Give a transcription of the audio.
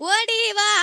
ஓடி வா.